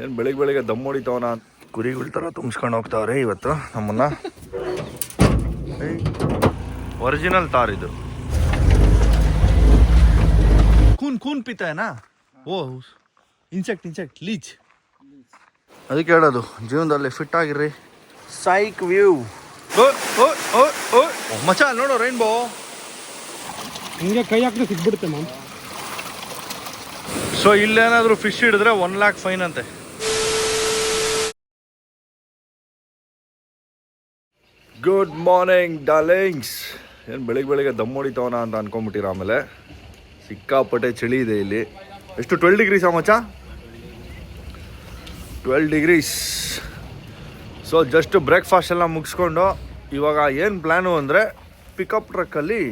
ಏನು ಬೆಳಿಗ್ಗೆ ಬೆಳಿಗ್ಗೆ ದಮ್ ಹೊಡಿತಾವನ? ಕುರಿಗಳ ಥರ ತುಂಬಿಸ್ಕೊಂಡು ಹೋಗ್ತಾವ್ರೆ ಇವತ್ತು ನಮ್ಮನ್ನ. ಒರಿಜಿನಲ್ ತಾರ್ ಇದು. ಕೂನ್ ಕೂನ್ ಪಿತಾಯನಾ? ಓ ಇನ್ಸೆಕ್ಟ್ ಇನ್ಸೆಕ್ಟ್ ಲೀಚ್ ಅದಕ್ಕೆ ಹೇಳೋದು ಜೀವನದಲ್ಲಿ ಫಿಟ್ ಆಗಿರ್ರಿ. ಸೈಕ್ ವ್ಯೂ ಮಚ ಅಲ್ಲಿ ನೋಡು ರೈನ್ಬೋ ಹಿಂಗೆ ಕೈ ಹಾಕಿದ್ರೆ ಸಿಗ್ಬಿಡುತ್ತೆ ಮ್ಯಾಮ್ ಸೊ ಇಲ್ಲೇನಾದರೂ ಫಿಶ್ ಹಿಡಿದ್ರೆ ಒನ್ ಲ್ಯಾಕ್ ಫೈನ್ ಅಂತೆ. ಗುಡ್ ಮಾರ್ನಿಂಗ್ ಡಾರ್ಲಿಂಗ್ಸ್ ಏನು ಬೆಳಿಗ್ಗೆ ಬೆಳಿಗ್ಗೆ ದಮ್ ಹೊಡಿತಾವನ ಅಂತ ಅನ್ಕೊಂಬಿಟ್ಟಿರ ಆಮೇಲೆ? ಸಿಕ್ಕಾಪಟ್ಟೆ ಚಳಿ ಇದೆ ಇಲ್ಲಿ. ಎಷ್ಟು ಟ್ವೆಲ್ ಡಿಗ್ರೀಸ್ ಮಚ್ಚ? Twelve degrees so just breakfast ಎಲ್ಲ ಮುಗಿಸ್ಕೊಂಡು ಇವಾಗ ಏನು ಪ್ಲ್ಯಾನು ಅಂದರೆ ಪಿಕಪ್ ಟ್ರಕ್ಕಲ್ಲಿ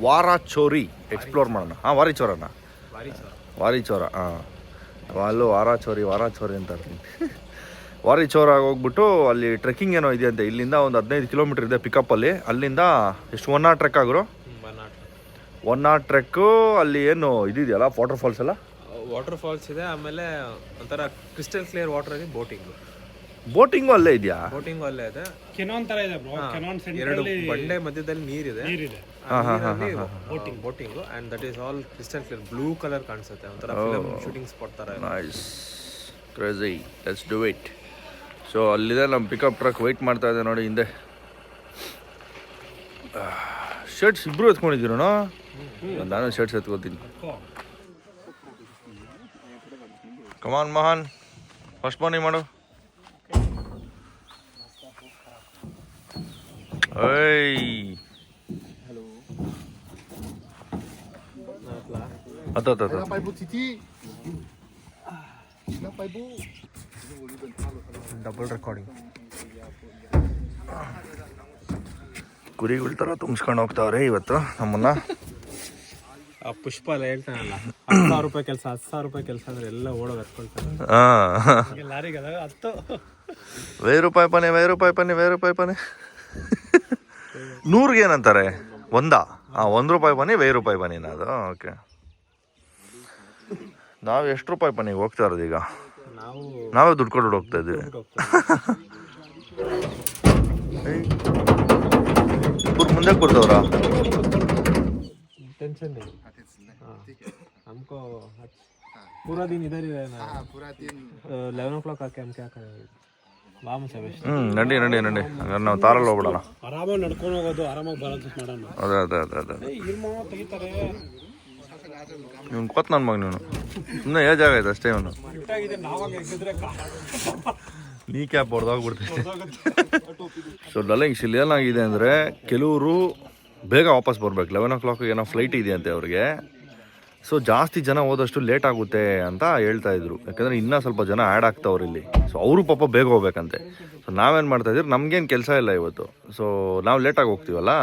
ವಾರಾಚೋರಿ ಎಕ್ಸ್ಪ್ಲೋರ್ ಮಾಡೋಣ. ಹಾಂ ವಾರಿಚೋರನ? ವಾರಿಚೋರ. ಹಾಂ. ಅಲ್ಲೂ ವಾರಾಚೋರಿ ವಾರಾಚೋರಿ ಅಂತಾರೆ ವಾರಿಚೋರ ಹೋಗ್ಬಿಟ್ಟು ಅಲ್ಲಿ ಟ್ರೆಕ್ಕಿಂಗ್ ಏನೋ ಇದೆ ಅಂತ ಇಲ್ಲಿಂದ ಒಂದು ಹದಿನೈದು ಕಿಲೋಮೀಟರ್ ಇದೆ ಪಿಕಪ್ಪಲ್ಲಿ ಅಲ್ಲಿಂದ ಎಷ್ಟು ಒನ್ ಆರ್ ಟ್ರೆಕ್ ಆಗಿರೋ? ಒನ್ ಆರ್ ಟ್ರೆಕ್ಕು ಅಲ್ಲಿ ಏನು ಇದಿದೆಯಲ್ಲ ವಾಟರ್ ಫಾಲ್ಸ್ ಎಲ್ಲ? ವಾಟರ್ ಫಾಲ್ಸ್ ಇದೆ ಆಮೇಲೆ ಒಂಥರ ಕ್ರಿಸ್ಟಲ್ ಕ್ಲಿಯರ್ ವಾಟರ್ ಅಲ್ಲಿ ಬೋಟಿಂಗ್ ಬೋಟಿಂಗು ಅಲ್ಲೇ ಇದೆಯಾ? ಬೋಟಿಂಗ್ ಅಲ್ಲೇ ಇದೆ. ಕೆನಾನ್ ತರ ಇದೆ ಬ್ರೋ ಕೆನಾನ್ ಎರಡು ಬಂಡೆ ಮಧ್ಯದಲ್ಲಿ ನೀರಿದೆ. ನೀರಿದೆ. Boating boating and that is all crystal clear blue colour ಕಾಣಿಸುತ್ತೆ. ಒಂಥರ ಫಿಲಮ್ ಶೂಟಿಂಗ್ ಸ್ಪಾಟ್ ತರ ಇದೆ. Nice crazy let's do it so ಅಲ್ಲಿದೆ ನಮ್ಮ ಪಿಕಪ್ ಟ್ರಕ್ ವೆಯ್ಟ್ ಮಾಡ್ತಾ ಇದೆ ನೋಡಿ ಹಿಂದೆ. ಶರ್ಟ್ಸ್ ಇಬ್ರು ನೋ ನಾನು shirts ಎತ್ಕೊತೀನಿ come on Mahan first morning ಮಾಡು. ಅತ್ತ ಅತ್ತ ಅತ್ತ. ಡಬಲ್ ರೆಕಾರ್ಡಿಂಗ್ ಕುರಿಗಳ ಥರ ತುಂಬಿಸ್ಕೊಂಡು ಹೋಗ್ತಾವ್ರೆ ಇವತ್ತು ನಮ್ಮನ್ನ. ಆ ಪುಷ್ಪ ಎಲ್ಲ ಹೇಳ್ತಾನಲ್ಲ ಹತ್ತು ಸಾವಿರ ರೂಪಾಯಿ ಕೆಲಸ ಹತ್ತು ಸಾವಿರ ರೂಪಾಯಿ ಕೆಲಸ ಅಂದ್ರೆ ಎಲ್ಲ ಓಡೋದು ಹತ್ಕೊಳ್ತಾರೆ ಹಾಂ. ಲಾರಿಗೆ ಅದಾಗ ಹತ್ತು. ವೆಯ್ಯಿ ರೂಪಾಯಿ ಪನೆ ವೈ ರೂಪಾಯಿ ಪನೆ ವೈ ರೂಪಾಯಿ ಪನೆ. ನೂರಿಗೆ ಏನಂತಾರೆ? ಒಂದಾ? ಹಾಂ ಒಂದು ರೂಪಾಯಿ ಬನ್ನಿ ವೈ ರೂಪಾಯಿ ಪನಿನ ಅದು? ಓಕೆ. ನಾವು ಎಷ್ಟು ರೂಪಾಯಿ ಬನ್ನಿ ಹೋಗ್ತಾ ಇರೋದು ಈಗ? ನಾವು ನಾವೇ ದುಡ್ಡು ಕೊಟ್ಟು ಹೋಗ್ತಾ ಇದ್ವಿ ಇವ್ರು ಮುಂದೆ ಕೂರ್ದವ್ರ टेंशन नहीं हाँ, हमको पूरा दिन इधर ही रहना इलेवन ओ क्लॉक आके हम क्या करेंगे वाम से बेस्ट ಹ್ಞೂ ನಡಿ ನಡಿ ನಡಿ ಹಂಗಾರೆ ನಾವು ತಾರಲ್ಲಿ ಹೋಗ್ಬಿಡೋಣ ಆರಾಮಾಗಿ ನಡ್ಕೊಂಡು ಹೋಗೋದು ಆರಾಮಾಗಿ ಬರೋದು ಮಾಡೋಣ ಅದೇ ಅದೇ ಅದೇ ಅದೇ ಏ ಇರ್ಮ ತೆಗಿತಾರೆ ಇವ್ನು ಕೊತ್ ನನ್ನ ಮಗ ನೀನು ಇನ್ನೂ ಏಜ್ ಆಗೈತೆ ಅಷ್ಟೇ ಇವನು. ನೀ ಕ್ಯಾಪ್ ಹೊಡೆದೋಗ್ಬಿಡ್ತೈತೆ ಸೊ ಡಲ್ಲಿಂಗ್ಸ್ ಇಲ್ಲಿ ಏನಾಗಿದೆ ಅಂದರೆ ಕೆಲವರು ಬೇಗ ವಾಪಸ್ ಬರ್ಬೇಕು. ಲೆವೆನ್ ಓ ಕ್ಲಾಕ್ ಏನೋ ಫ್ಲೈಟ್ ಇದೆ ಅಂತೆ ಅವ್ರಿಗೆ. ಸೊ ಜಾಸ್ತಿ ಜನ ಹೋದಷ್ಟು ಲೇಟ್ ಆಗುತ್ತೆ ಅಂತ ಹೇಳ್ತಾ ಇದ್ರು. ಯಾಕಂದರೆ ಇನ್ನೂ ಸ್ವಲ್ಪ ಜನ ಆ್ಯಡ್ ಆಗ್ತಾವ್ರು ಇಲ್ಲಿ. ಸೊ ಅವರು ಪಾಪ ಬೇಗ ಹೋಗ್ಬೇಕಂತೆ. ಸೊ ನಾವೇನು ಮಾಡ್ತಾ ಇದ್ದೀರಿ? ನಮಗೇನು ಕೆಲಸ ಇಲ್ಲ ಇವತ್ತು. ಸೊ ನಾವು ಲೇಟಾಗಿ ಹೋಗ್ತೀವಲ್ಲ?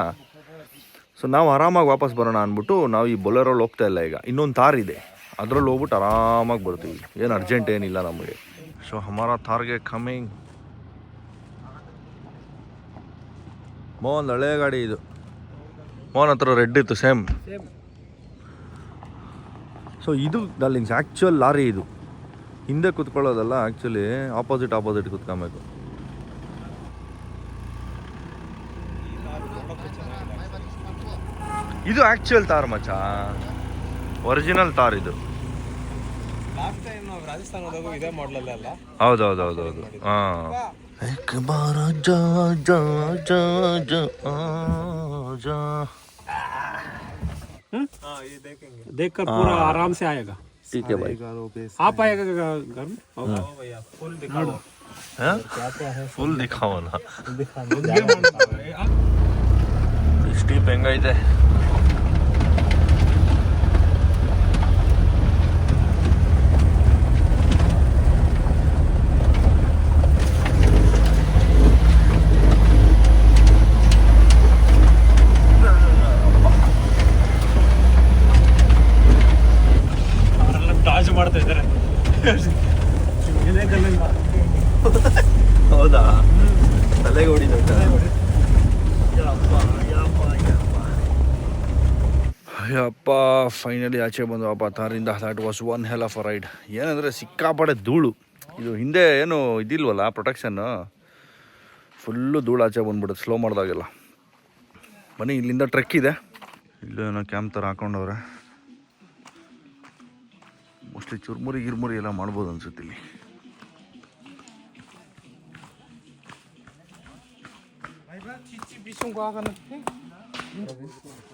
ಸೊ ನಾವು ಆರಾಮಾಗಿ ವಾಪಸ್ ಬರೋಣ ಅಂದ್ಬಿಟ್ಟು ನಾವು ಈ ಬೊಲರಲ್ಲಿ ಹೋಗ್ತಾ ಇಲ್ಲ ಈಗ. ಇನ್ನೊಂದು ತಾರ್ ಇದೆ. ಅದರಲ್ಲಿ ಹೋಗ್ಬಿಟ್ಟು ಆರಾಮಾಗಿ ಬರ್ತೀವಿ. ಏನು ಅರ್ಜೆಂಟ್ ಏನಿಲ್ಲ ನಮಗೆ. ಸೊ ಹಮಾರ ತಾರ್ಗೆ ಕಮಿಂಗ್ ಮೋಹನ್ ಹಳೆಯ ಗಾಡಿ ಇದು. ಮೋಹನ್ ಹತ್ರ ರೆಡ್ ಇತ್ತು ಸೇಮ್ ಸೊ ಇದು ಡಲ್ಲಿಂಗ್ಸ್ ಆ್ಯಕ್ಚುಯಲ್ ಲಾರಿ ಇದು. ಹಿಂದೆ ಕುತ್ಕೊಳ್ಳೋದಲ್ಲ ಆ್ಯಕ್ಚುಲಿ ಆಪೋಸಿಟ್ ಆಪೋಸಿಟ್ ಕುತ್ಕೊಬೇಕು. ಇದು ಆ್ಯಕ್ಚುಯಲ್ ತಾರ್ ಮಚ್ಚ ಒರಿಜಿನಲ್ ತಾರ್ ಇದು ಲಾಸ್ಟ್ ಟೈಮ್ ನಾವು ರಾಜಸ್ಥಾನ ಹೋದಾಗ ಇದೇ ಮಾಡಲಲ್ಲ ಅಲ್ಲ ಹೌದೌದೌದೌದು ಹಾಂ एक बार जा जा जा जा आ जा हाँ ये देखेंगे देख कर पूरा आराम से आएगा ठीक है भाई आप आएगा घर में भैया फुल दिखाओ ಫುಲ್ ದಿಖಾವನ ಸ್ಟೀಪ್ ಹೆಂಗೈತೆ ಹೌದಾ? ತಲೆಗೆ ಓಡಿದ ಅಯ್ಯಪ್ಪ ಫೈನಲಿ ಆಚೆ ಬಂದವಪ್ಪ ತಾರಿಂದ that was one hell of ride ಏನಂದರೆ ಸಿಕ್ಕಾಪಡೆ ಧೂಳು. ಇದು ಹಿಂದೆ ಏನು ಇದಿಲ್ವಲ್ಲ ಪ್ರೊಟೆಕ್ಷನ್ನು ಫುಲ್ಲು ಧೂಳು ಆಚೆ ಬಂದ್ಬಿಡುತ್ತೆ ಸ್ಲೋ ಮಾಡಿದಾಗೆಲ್ಲ. ಬನ್ನಿ, ಇಲ್ಲಿಂದ ಟ್ರೆಕ್ ಇದೆ. ಇಲ್ಲೂ ಏನೋ ಕ್ಯಾಂಪ್ ಥರ ಹಾಕೊಂಡವ್ರೆ. ಮೋಸ್ಟ್ಲಿ ಚುರ್ಮುರಿ, ಗಿರ್ಮುರಿ ಎಲ್ಲ ಮಾಡ್ಬೋದು ಅನ್ಸುತ್ತೆ ಇಲ್ಲಿ.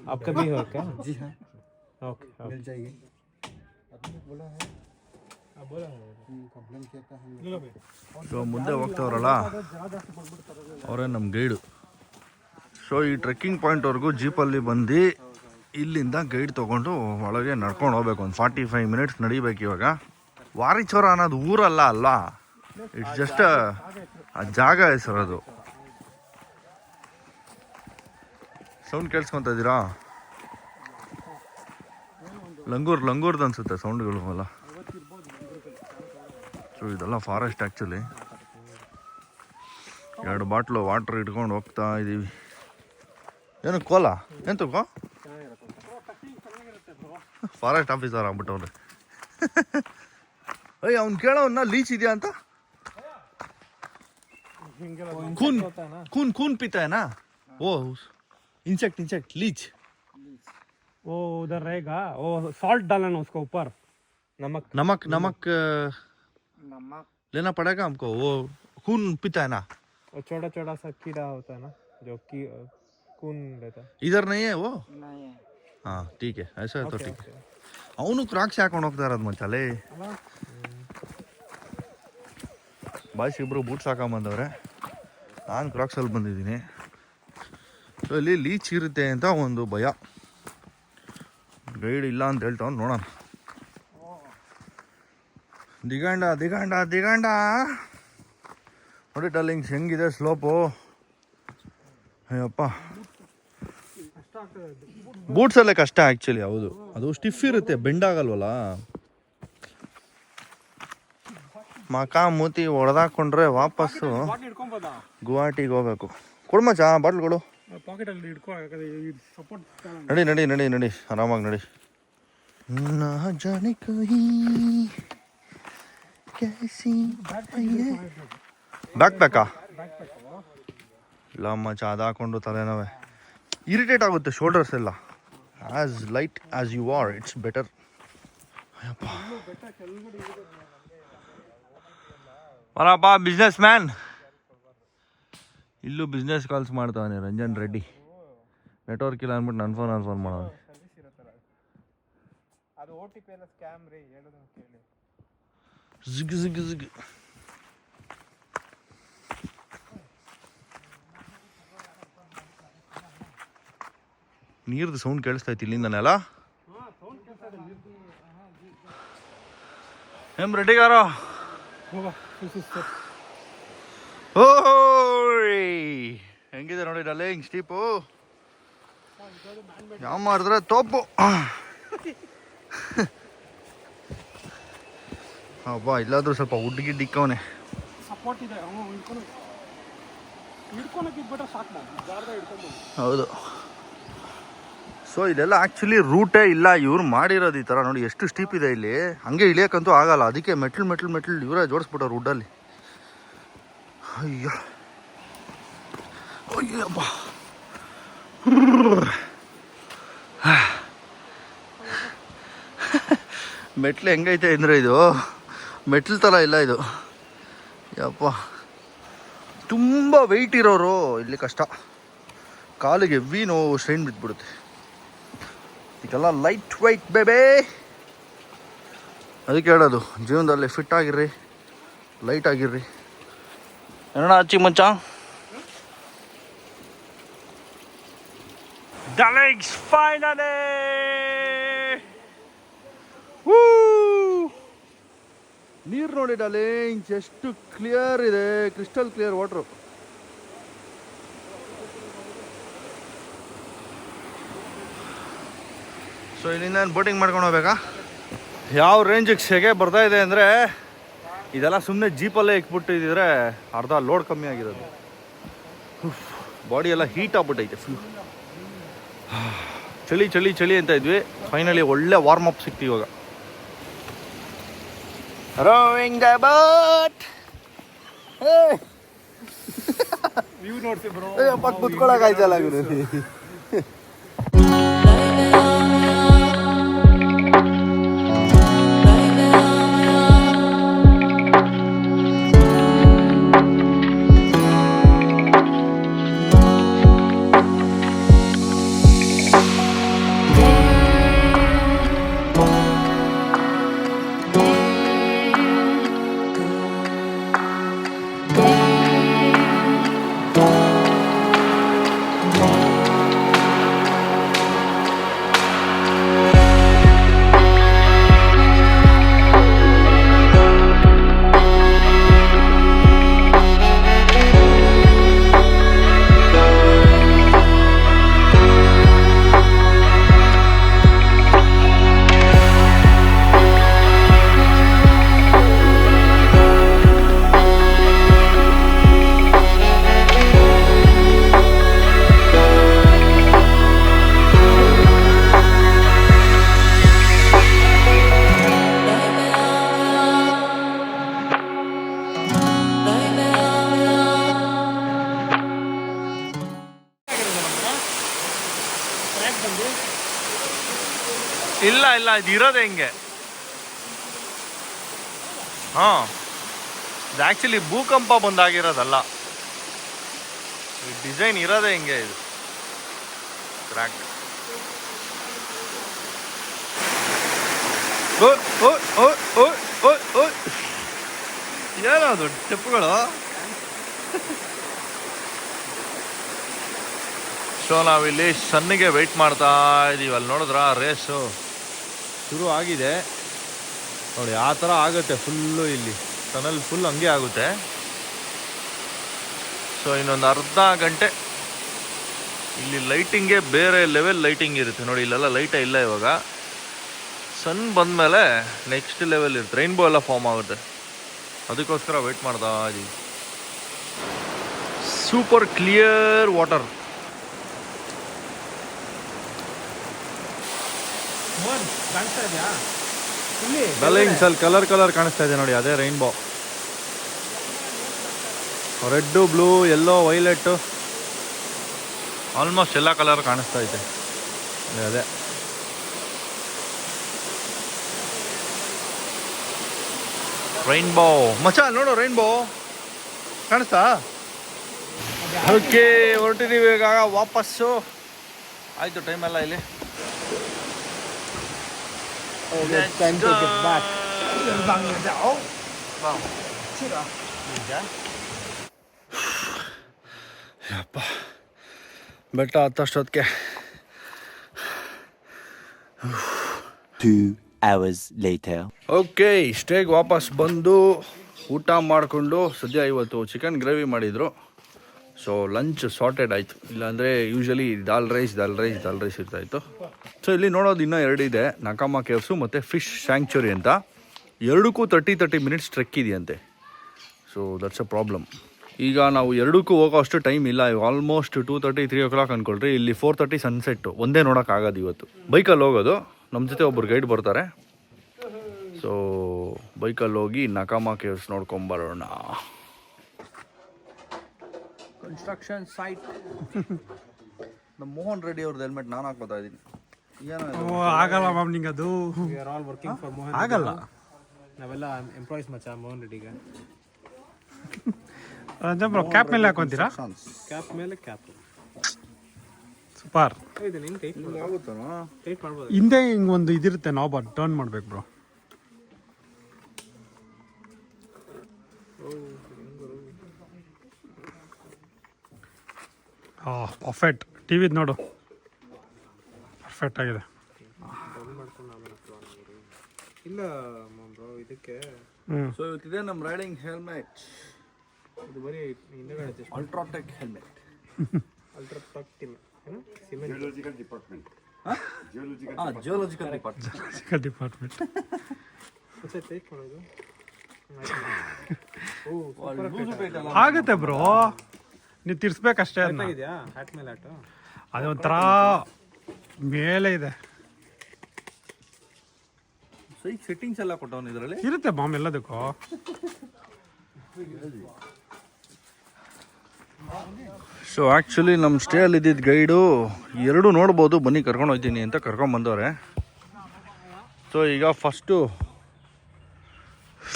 आपका भी हो क्या जी हाँ ओके ओके मिल जाएगी आपने बोला है कंप्लेन किया था हम ಸೊ ಮುಂದೆ ಹೋಗ್ತಾವ್ರಲ್ಲ ಅವರೇ ನಮ್ಮ ಗೈಡು ಸೊ ಈ ಟ್ರೆಕ್ಕಿಂಗ್ ಪಾಯಿಂಟ್ವರೆಗೂ ಜೀಪಲ್ಲಿ ಬಂದು ಇಲ್ಲಿಂದ ಗೈಡ್ ತೊಗೊಂಡು ಒಳಗೆ ನಡ್ಕೊಂಡು ಹೋಗ್ಬೇಕು ಒಂದು ಫಾರ್ಟಿ ಫೈವ್ ಮಿನಿಟ್ಸ್ ನಡಿಬೇಕು ಇವಾಗ ವಾರಿಚೋರ ಅನ್ನೋದು ಊರಲ್ಲ ಅಲ್ಲ ಇಟ್ಸ್ ಜಸ್ಟ್ ಆ ಜಾಗ ಹೆಸರು ಸೌಂಡ್ ಕೇಳಿಸ್ಕೊತ ಇದ್ದೀರಾ? ಲಂಗೂರ್ ಲಂಗೂರ್ದು ಅನ್ಸುತ್ತೆ ಸೌಂಡ್ಗಳು ಅಲ್ಲ ಸೊ ಇದೆಲ್ಲ ಫಾರೆಸ್ಟ್ ಆ್ಯಕ್ಚುಲಿ ಎರಡು ಬಾಟ್ಲು ವಾಟ್ರ್ ಇಟ್ಕೊಂಡು ಹೋಗ್ತಾ ಇದ್ದೀವಿ ಏನು ಕೋಲ? ಏನು ಕೋ ಫಾರೆಸ್ಟ್ ಆಫೀಸರ್ ಆಗ್ಬಿಟ್ಟವ್ರೆ. ಅಯ್ಯ ಅವ್ನು ಕೇಳೋನ್ನ ಲೀಚ್ ಇದೆಯಾ ಅಂತ? ಕೂನ್ ಕೂನ್ ಕೂನ್ ಪಿತಾಯನಾ? ಓ इंसेक्ट इंसेक्ट लीच वो उधर रहेगा वो सॉल्ट डालना उसके ऊपर नमक नमक नमक अ, लेना पड़ेगा हमको वो खून पीता है ना वो छोटा छोटा सा कीड़ा होता है ना जो की खून रहता है इधर नहीं है वो हाँ ठीक है ऐसा है तो ठीक है ಅವನು ಕ್ರಾಕ್ಸ್ ಹಾಕೊಂಡು ಹೋಗ್ತಾ ಇರೋದು ಮಚ್ಚಲೆ ಬಾಯ್ಸ್ ಇಬ್ರು ಬೂಟ್ಸ್ ಹಾಕೊಂಬಂದವ್ರೆ ನಾನು ಕ್ರಾಕ್ಸಲ್ಲಿ ಬಂದಿದ್ದೀನಿ ಸೊ ಇಲ್ಲಿ ಲೀಚ್ ಇರುತ್ತೆ ಅಂತ ಒಂದು ಭಯ. ಗೈಡ್ ಇಲ್ಲ ಅಂತ ಹೇಳ್ತಾವ್ ನೋಡೋಣ. ದಿಗಂಡ ದಿಗಂಡ ದಿಗಂಡ. ನೋಡಿ ಟಲ್ಲಿಂಗ್ಸ್ ಹೆಂಗಿದೆ ಸ್ಲೋಪು. ಅಯ್ಯಪ್ಪ. ಬೂಟ್ಸ್ ಅಲ್ಲೇ ಕಷ್ಟ ಆ್ಯಕ್ಚುಲಿ ಹೌದು. ಅದು ಸ್ಟಿಫ್ ಇರುತ್ತೆ ಬೆಂಡ್ ಆಗಲ್ವಲ್ಲ ಮಕ ಮೂತಿ ಹೊಡೆದಾಕೊಂಡ್ರೆ ವಾಪಸ್ಸು ಗುವಾಹಟಿಗೆ ಹೋಗ್ಬೇಕು. ಕೊಡ್ಮಚ್ಚ ಬಾಟ್ಲ್ಗಳು. ಬಾಟ್ಲು ಅಲ್ಲಿ ಯಾಕಂದ್ರೆ ಸಪೋರ್ಟ್ ನಡಿ ನಡಿ ನಡಿ ನಡಿ. ಆರಾಮಾಗಿ ನಡಿ. ನಾ ಜಾನೆ ಕಹಿ कैसी ಬ್ಯಾಕ್ ಬ್ಯಾಕಾ ಇಲ್ಲ ಮಚ್ಚ ಅದು ಹಾಕೊಂಡು ತಲೆನೋವೆ. ಇರಿಟೇಟ್ ಆಗುತ್ತೆ ಶೋಲ್ಡರ್ಸ್ ಎಲ್ಲ. As light as you are it's better Ayyappa. ಬರಪ್ಪ ಬಿಸ್ನೆಸ್ ಮ್ಯಾನ್ ಇಲ್ಲೂ ಬಿಸ್ನೆಸ್ ಕಾಲ್ಸ್ ಮಾಡ್ತಾವನೆ ರಂಜನ್ ರೆಡ್ಡಿ. ನೆಟ್ವರ್ಕ್ ಇಲ್ಲ ಅಂದ್ಬಿಟ್ಟು ನನ್ನ ಫೋನ್ ನನ್ನ ಫೋನ್ ಮಾಡೋನು ಅದು ಓ ಟಿ ಪಿ ಎಲ್ಲ ಸ್ಕ್ಯಾಮ್ ರೀ ಹೇಳೋದನ್ನ ಕೇಳಿ. ಜಿಗ್ ಜಿಗ್ ಜಿಗ್ ನೀರ್ದು ಸೌಂಡ್ ಕೇಳಿಸ್ತಾ ಕೇಳಿಸ್ತೈತಿ ಇಲ್ಲಿಂದನೆಲ್ಲ? ಏಮ್ ರೆಡ್ಡಿಗಾರ? ಓಯ್ ಹೆಂಗಿದೆ ನೋಡಿ ಅಲ್ಲೇ ಹಿಂಗ್ ಸ್ಟೀಪು ಯಾವ ಮಾಡಿದ್ರೆ ತೋಪು. ಅಬ್ಬಾ ಇಲ್ಲಾದ್ರೂ ಸ್ವಲ್ಪ ಹುಡ್ಗಿ ಡಿಕ್ಕವನೆ ಸಪೋರ್ಟ್ ಇದೆ. ಹೌದು. ಸೊ ಇದೆಲ್ಲ ಆ್ಯಕ್ಚುಲಿ ರೂಟೇ ಇಲ್ಲ. ಇವ್ರು ಮಾಡಿರೋದು ಈ ಥರ ನೋಡಿ ಎಷ್ಟು ಸ್ಟೀಪ್ ಇದೆ ಇಲ್ಲಿ. ಹಂಗೆ ಇಳಿಯೋಕ್ಕಂತೂ ಆಗಲ್ಲ. ಅದಕ್ಕೆ ಮೆಟ್ಲು ಮೆಟ್ಲು ಮೆಟ್ಲು ಇವರೇ ಜೋಡಿಸ್ಬಿಟ್ಟವ್ರು ವುಡ್ಡಲ್ಲಿ ಅಯ್ಯೋ. ಅಯ್ಯಪ್ಪ ಮೆಟ್ಲು ಹೆಂಗೈತೆ ಅಂದರೆ ಇದು? ಮೆಟ್ಲು ಥರ ಇಲ್ಲ ಇದು. ಯಪ್ಪ. ತುಂಬ ವೆಯ್ಟ್ ಇರೋರು ಇಲ್ಲಿ ಕಷ್ಟ. ಕಾಲಿಗೆ ಹೆವಿ ನೋವು ಸ್ಟ್ರೈನ್ ಬಿದ್ದುಬಿಡುತ್ತೆ ಇದೆಲ್ಲ ಲೈಟ್ ವೈಟ್ ಬೇಬೇ ಅದಕ್ಕೆ ಹೇಳೋದು, ಜೀವನದಲ್ಲಿ ಫಿಟ್ ಆಗಿರ್ರಿ ಲೈಟ್ ಆಗಿರ್ರಿ. ಏನಣ್ಣ ಅಚ್ಚಿ ಮಂಚ? ಡಲೆಕ್ಸ್ Woo! ನೀರು ನೋಡಿ ಡಾಲಿಂಗ್ಸ್ ಎಷ್ಟು ಕ್ಲಿಯರ್ ಇದೆ ಕ್ರಿಸ್ಟಲ್ ಕ್ಲಿಯರ್ ವಾಟ್ರು ಸೊ ಇಲ್ಲಿಂದ ಬೋಟಿಂಗ್ ಮಾಡ್ಕೊಂಡು ಹೋಗ್ಬೇಕಾ? ಯಾವ ರೇಂಜಿಗೆ ಸೆಗೆ ಬರ್ತಾ ಇದೆ ಅಂದರೆ ಇದೆಲ್ಲ ಸುಮ್ಮನೆ ಜೀಪಲ್ಲೇ ಇಕ್ಬಿಟ್ಟಿದ್ರೆ ಅರ್ಧ ಲೋಡ್ ಕಮ್ಮಿ ಆಗಿರೋದು. ಬಾಡಿ ಎಲ್ಲ ಹೀಟ್ ಆಗ್ಬಿಟ್ಟೈತೆ ಫುಲ್ ಚಳಿ ಚಳಿ ಚಳಿ ಅಂತ ಇದ್ವಿ. ಫೈನಲಿ ಒಳ್ಳೆ ವಾರ್ಮ್ ಅಪ್ ಸಿಕ್ತು ಇವಾಗ. ರೋಯಿಂಗ್ ದ ಬೋಟ್ ವ್ಯೂ ನೋಡ್ಸಿ ಬ್ರೋ ಪಕ್ಕ ಕುತ್ಕೊಳ್ಳೋಕೆ ಆಯ್ತಲ್ಲ ಇಲ್ಲ ಇದು ಇರೋದೇ ಹಿಂಗೆ. ಹಾಂ. ಇದು ಆ್ಯಕ್ಚುಲಿ ಭೂಕಂಪ ಬಂದಾಗಿರೋದಲ್ಲ. ಡಿಸೈನ್ ಇರೋದೇ ಹಿಂಗೆ ಇದು. ಕ್ರ್ಯಾಕ್ ಏನದು ಸ್ಟೆಪ್ಗಳು ಸೊ ನಾವಿಲ್ಲಿ ಸನ್ನಿಗೆ ವೆಯ್ಟ್ ಮಾಡ್ತಾ ಇದೀವಿ. ಅಲ್ಲಿ ನೋಡಿದ್ರ? ರೇಸು ಶುರು ಆಗಿದೆ. ನೋಡಿ, ಆ ಥರ ಆಗುತ್ತೆ ಫುಲ್ಲು ಇಲ್ಲಿ. ಟನಲ್ ಫುಲ್ ಹಂಗೆ ಆಗುತ್ತೆ. ಸೊ ಇನ್ನೊಂದು ಅರ್ಧ ಗಂಟೆ. ಇಲ್ಲಿ ಲೈಟಿಂಗೇ ಬೇರೆ ಲೆವೆಲ್ ಲೈಟಿಂಗ್ ಇರುತ್ತೆ. ನೋಡಿ, ಇಲ್ಲೆಲ್ಲ ಲೈಟೇ ಇಲ್ಲ ಇವಾಗ. ಸನ್ ಬಂದಮೇಲೆ ನೆಕ್ಸ್ಟ್ ಲೆವೆಲ್ ಇರುತ್ತೆ. ರೈನ್ಬೋ ಎಲ್ಲ ಫಾರ್ಮ್ ಆಗುತ್ತೆ. ಅದಕ್ಕೋಸ್ಕರ ವೆಯ್ಟ್ ಮಾಡ್ತಾ ಇದೀವಿ ಸೂಪರ್ ಕ್ಲಿಯರ್ ವಾಟರ್ ಕಾಣಿಸ್ತಾ ಇದೆಯಾ? ಇಲ್ಲಿ ಬೆಲ್ಲಿಂಗ್ಸ್ ಅಲ್ಲಿ ಕಲರ್ ಕಲರ್ ಕಾಣಿಸ್ತಾ ಇದೆ ನೋಡಿ ಅದೇ rainbow red blue yellow violet almost ಎಲ್ಲ ಕಲರ್ ಕಾಣಿಸ್ತಾ ಇದೆ. ಅದೇ, ರೈನ್ಬೋ ಮಚ ನೋಡು ರೈನ್ಬೋ ಕಾಣಿಸ್ತಾ? ಅದಕ್ಕೆ ಹೊರಟಿದ್ದೀವಿ ಈಗ ವಾಪಸ್ಸು. ಆಯಿತು ಟೈಮೆಲ್ಲ ಟೈಮ್ ಎಲ್ಲ the time to get back. ಯಪ್ಪ ಬೆಟ್ಟ ಹತ್ತಷ್ಟೊತ್ತಿಗೆ Two hours later. ಓಕೆ ಸ್ಟೇಗೆ ವಾಪಸ್ ಬಂದು ಊಟ ಮಾಡಿಕೊಂಡು ಸದ್ಯ ಇವತ್ತು ಚಿಕನ್ ಗ್ರೇವಿ ಮಾಡಿದರು ಸೊ ಲಂಚ್ ಸಾರ್ಟೆಡ್ ಆಯಿತು. ಇಲ್ಲಾಂದರೆ usually dal rice dal rice dal rice ಇರ್ತಾಯಿತ್ತು ಸೊ ಇಲ್ಲಿ ನೋಡೋದು ಇನ್ನೂ ಎರಡಿದೆ ನಕಾಮ ಕೇವ್ಸು ಮತ್ತು ಫಿಶ್ ಸ್ಯಾಂಕ್ಚುರಿ ಅಂತ. ಎರಡಕ್ಕೂ ತರ್ಟಿ ತರ್ಟಿ ಮಿನಿಟ್ಸ್ ಟ್ರೆಕ್ ಇದೆಯಂತೆ. ಸೊ ದಟ್ಸ್ ಅ ಪ್ರಾಬ್ಲಮ್ ಈಗ ನಾವು ಎರಡಕ್ಕೂ ಹೋಗೋ ಅಷ್ಟು ಟೈಮ್ ಇಲ್ಲ. Almost two thirty three o'clock ಅಂದ್ಕೊಳ್ರಿ ಇಲ್ಲಿ ಫೋರ್ ತರ್ಟಿ ಸನ್ಸೆಟ್ಟು ಒಂದೇ ನೋಡೋಕ್ಕಾಗೋದು ಇವತ್ತು. ಬೈಕಲ್ಲಿ ಹೋಗೋದು. ನಮ್ಮ ಜೊತೆ ಒಬ್ಬರು ಗೈಡ್ ಬರ್ತಾರೆ. ಸೊ ಬೈಕಲ್ಲಿ ಹೋಗಿ ನಕಾಮ ಕೇವ್ಸ್ ನೋಡ್ಕೊಂಬರೋಣ ಕನ್ಸ್ಟ್ರಕ್ಷನ್ ಸೈಟ್ ನಮ್ಮ ಮೋಹನ್ ರೆಡ್ಡಿ ಅವ್ರದ್ದು ಹೆಲ್ಮೆಟ್ ನಾನು ಹಾಕ್ಬೋತಾ ಇದ್ದೀನಿ. ಏನೋ ಆಗಲ್ಲ ಮ್ಯಾಮ್ ನಿಂಗೆ ಅದು We are all working for Mohan ಆಗಲ್ಲ. ನಾವೆಲ್ಲ ಎಂಪ್ಲಾಯೀಸ್ ಮಚ್ಚ ಮೋಹನ್ ರೆಡ್ಡಿಗೆ ರಂಜನ್ ಬ್ರೋ ಕ್ಯಾಪ್ ಮೇಲೆ ಹಾಕೊಂತೀರಾ? ಕ್ಯಾಪ್ ಮೇಲೆ ಕ್ಯಾಪ್ ಸೂಪರ್. ಇದು ನಿಂಗೆ ಟೈಟ್ ಆಗುತ್ತಾನೋ? ಟೈಟ್ ಮಾಡ್ಬೋದು? ಹಿಂದೆ ಹಿಂಗೆ ಒಂದು ಇದಿರುತ್ತೆ ನಾಬ್ ಟರ್ನ್ ಮಾಡ್ಬೇಕು ಬ್ರೋ. ಹಾಂ ಪರ್ಫೆಕ್ಟ್ ಟಿ ವಿದು ನೋಡು. ಪರ್ಫೆಕ್ಟ್ ಆಗಿದೆ. ಇಲ್ಲ ಬ್ರೋ ಇದಕ್ಕೆ ಹ್ಞೂ ಸೊ ಇವತ್ತಿದೆ ನಮ್ಮ ರೈಡಿಂಗ್ ಹೆಲ್ಮೆಟ್ ಇದು ಬರೀ ಹಿಂದೆಗಡೆ ಅಲ್ಟ್ರಾಟೆಕ್ ಹೆಲ್ಮೆಟ್ ಅಲ್ಟ್ರಾಟೆಕ್ ಟಕ್ ಟಿಮ್ ಸಿಮೆಂಟ್ ಹಾಂ ಜಿಯೋಲಜಿಕಲ್ ಡಿಪಾರ್ಟ್ಮೆಂಟ್ ಫಿಸಿಕಲ್ ಡಿಪಾರ್ಟ್ಮೆಂಟ್ ಆಗುತ್ತೆ ಬ್ರೋ. ನೀವು ತಿರ್ಸ್ಬೇಕಷ್ಟೇ ಅದನ್ನ ಇದೆಯಾ ಹ್ಯಾಟ್ ಮೇಲೆ ಹ್ಯಾಟು ಅದು ಒಂಥರ ಮೇಲೆ ಇದೆ. ಸೊ ಸೆಟ್ಟಿಂಗ್ಸ್ ಎಲ್ಲ ಕೊಟ್ಟವನು ಇದರಲ್ಲಿ? ಇರುತ್ತೆ ಬಾಂಬ್ ಎಲ್ಲದಕ್ಕೂ. ಸೊ ಆ್ಯಕ್ಚುಲಿ ನಮ್ಮ ಸ್ಟೇಯಲ್ಲಿ ಇದ್ದಿದ್ದ ಗೈಡು ಎರಡು ನೋಡ್ಬೋದು ಬನ್ನಿ ಕರ್ಕೊಂಡು ಹೋಗ್ತೀನಿ ಅಂತ ಕರ್ಕೊಂಡು ಬಂದವ್ರೆ. ಸೊ ಈಗ ಫಸ್ಟು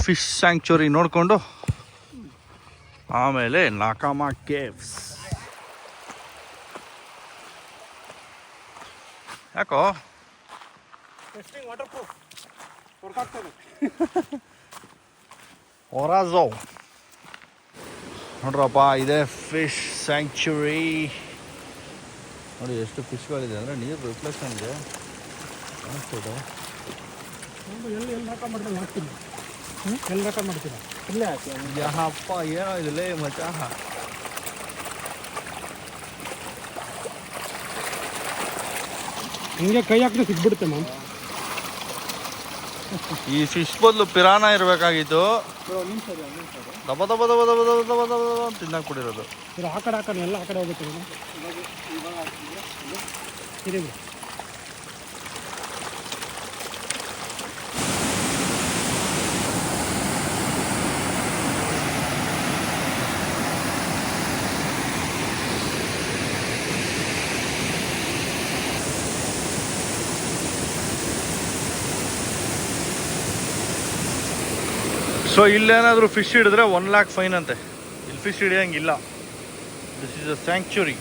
ಫಿಶ್ ಸ್ಯಾಂಕ್ಚುರಿ ನೋಡಿಕೊಂಡು ಆಮೇಲೆ ನಾಕಾಮ ಕೇವ್ಸ್. ಯಾಕೋ? ಟೆಸ್ಟಿಂಗ್ ವಾಟರ್ ಪ್ರೂಫ್ ವರ್ಕ್ ಆಗ್ತದೆ ಒರಾಜೋ ನೋಡ್ರಪ್ಪ ಇದೆ ಫಿಶ್ ಸ್ಯಾಂಕ್ಚುರಿ ನೋಡಿ ಎಷ್ಟು ಫಿಶ್ಗಳಿದೆ ಅಂದರೆ ನೀರು ರಿಫ್ಲೆಕ್ಷನ್ ಇದೆ. ಕಾಣಿಸ್ತಿದೆ ಎಲ್ಲಿ ಎಲ್ಲಿ ಹಾಕ ಮಾಡ್ತೀನಿ ಹಾಕ್ತೀನಿ ಎಲ್ಲಿ ಹಾಕ ಮಾಡ್ತೀನಿ ಇಲ್ಲೇ ಯಪ್ಪ ಏನೋ ಇದಿಲ್ಲ ಮಚ ಹಿಂಗೆ ಕೈ ಹಾಕಿದ್ರೆ ಸಿಗ್ಬಿಡುತ್ತೆ ಮ್ಯಾಮ್. ಈ ಫಿಶ್ ಬದಲು ಪಿರಾನ ಇರಬೇಕಾಗಿತ್ತು ದಬ ದಬ ದಬ ದಬ ದಬ ದಬ ದಬ ದಬ ಅಂತ ತಿನ್ನಕ್ಕೆ ಕೊಡಿರೋದು ಇದು ಆ ಕಡೆ ಆ ಕಡೆ ಎಲ್ಲ ಆ ಕಡೆ ಹೋಗುತ್ತೆ ಇರಿ ಸೊ ಇಲ್ಲೇನಾದರೂ ಫಿಶ್ ಹಿಡಿದ್ರೆ ಒನ್ ಲ್ಯಾಕ್ ಫೈನ್ ಅಂತೆ. ಇಲ್ಲಿ fish ಹಿಡಿಯೋಂಗಿಲ್ಲ. This is a sanctuary